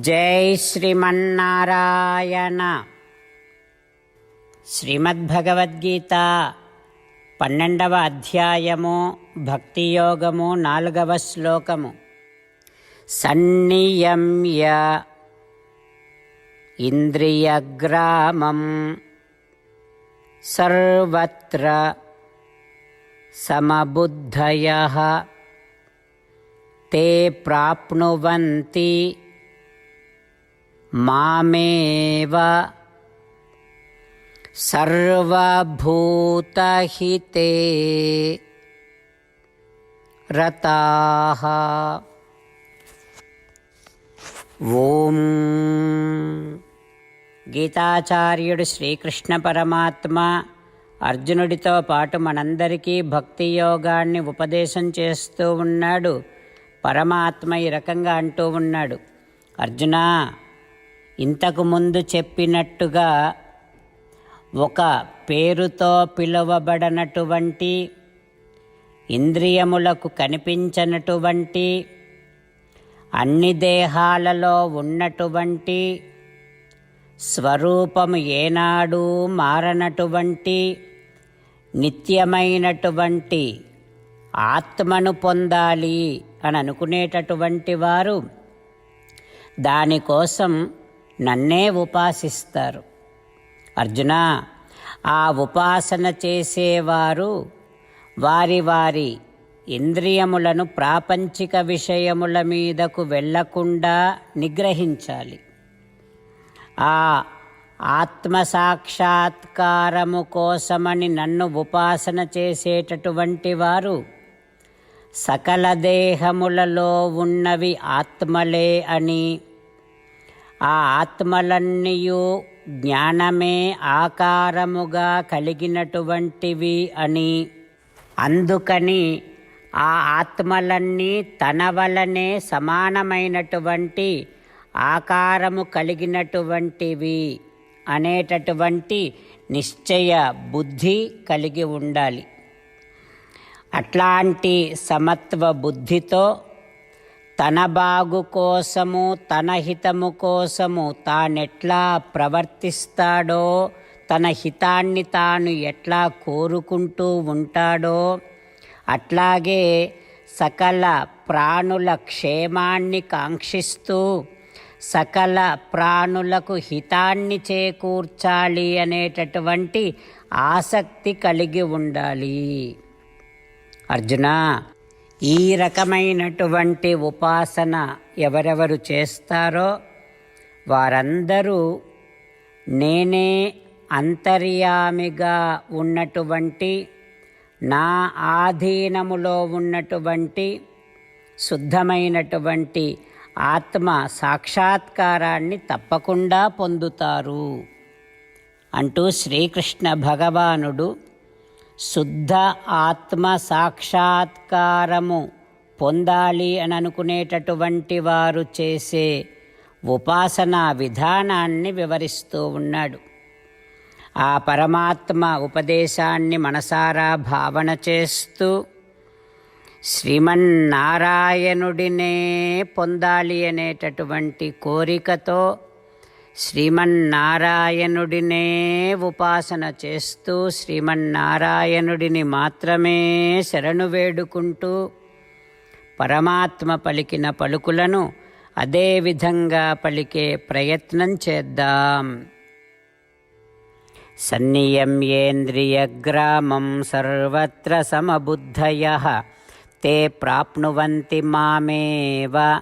జై శ్రీమన్నారాయణ శ్రీమద్భగవద్గీత పన్నెండవ అధ్యాయము భక్తి యోగము నాలుగవ శ్లోకము సన్నియమ్య ఇంద్రియగ్రామం సర్వత్ర సమబుద్ధయ ते प्राप्नुवन्ति మామేవ సర్వభూతహితే రతాహ ఓం గీతాచార్యుడు శ్రీకృష్ణ పరమాత్మ అర్జునుడితో పాటు మనందరికీ భక్తి యోగాన్ని ఉపదేశం చేస్తూ ఉన్నాడు. పరమాత్మ ఈ రకంగా అంటూ ఉన్నాడు. అర్జునా ఇంతకుముందు చెప్పినట్టుగా ఒక పేరుతో పిలువబడనటువంటి ఇంద్రియములకు కనిపించనటువంటి అన్ని దేహాలలో ఉన్నటువంటి స్వరూపము ఏనాడు మారనటువంటి నిత్యమైనటువంటి ఆత్మను పొందాలి అని అనుకునేటటువంటి వారు దానికోసం నన్నే ఉపాసిస్తారు. అర్జున ఆ ఉపాసన చేసేవారు వారి వారి ఇంద్రియములను ప్రాపంచిక విషయముల మీదకు వెళ్ళకుండా నిగ్రహించాలి. ఆ ఆత్మ సాక్షాత్కారము కోసమని నన్ను ఉపాసన చేసేటటువంటి వారు సకల దేహములలో ఉన్నవి ఆత్మలే అని ఆ ఆత్మలన్నీయు జ్ఞానమే ఆకారముగా కలిగినటువంటివి అని. అందుకని ఆ ఆత్మలన్నీ తన వలనే సమానమైనటువంటి ఆకారము కలిగినటువంటివి అనేటటువంటి నిశ్చయ బుద్ధి కలిగి ఉండాలి. అట్లాంటి సమత్వ బుద్ధితో తన బాగు కోసము తన హితము కోసము తానెట్లా ప్రవర్తిస్తాడో తన హితాన్ని తాను ఎట్లా కోరుకుంటూ ఉంటాడో అట్లాగే సకల ప్రాణుల క్షేమాన్ని కాంక్షిస్తూ సకల ప్రాణులకు హితాన్ని చేకూర్చాలి అనేటటువంటి ఆసక్తి కలిగి ఉండాలి. అర్జున ఈ రకమైనటువంటి ఉపాసన ఎవరెవరు చేస్తారో వారందరూ నేనే అంతర్యామిగా ఉన్నటువంటి నా ఆధీనములో ఉన్నటువంటి శుద్ధమైనటువంటి ఆత్మ సాక్షాత్కారాన్ని తప్పకుండా పొందుతారు. అంటూ శ్రీకృష్ణ భగవానుడు శుద్ధ ఆత్మ సాక్షాత్కారము పొందాలి అని అనుకునేటటువంటి వారు చేసే ఉపాసనా విధానాన్ని వివరిస్తూ ఉన్నాడు. ఆ పరమాత్మ ఉపదేశాన్ని మనసారా భావన చేస్తూ శ్రీమన్నారాయణుడినే పొందాలి అనేటటువంటి కోరికతో శ్రీమన్నారాయణుడినే ఉపాసన చేస్తూ శ్రీమన్నారాయణుడిని మాత్రమే శరణు వేడుకుంటూ పరమాత్మ పలికిన పలుకులను అదే విధంగా పలికే ప్రయత్నం చేద్దాం. సన్నియమ్యేంద్రియగ్రామం సర్వత్ర సమబుద్ధయ తే ప్రాప్నువంతి మామేవ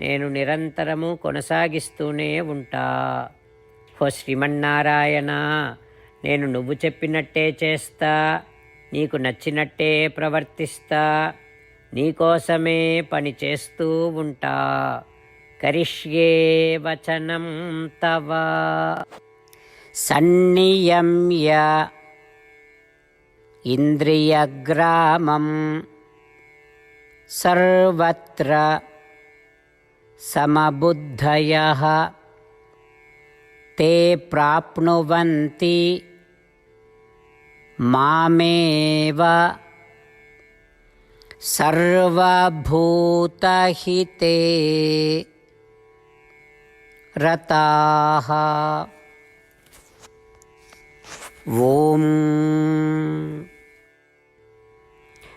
నేను నిరంతరము కొనసాగిస్తూనే ఉంటా. ఓ శ్రీమన్నారాయణ నేను నువ్వు చెప్పినట్టే చేస్తా నీకు నచ్చినట్టే ప్రవర్తిస్తా నీకోసమే పని చేస్తూ ఉంటా. కరిష్యే వచనం తవ. సన్నియమ్య ఇంద్రియగ్రామం. సర్వత్ర समबुद्धयः। ते प्राप्नुवन्ति मामेव। सर्वभूतहिते रताः। ॐ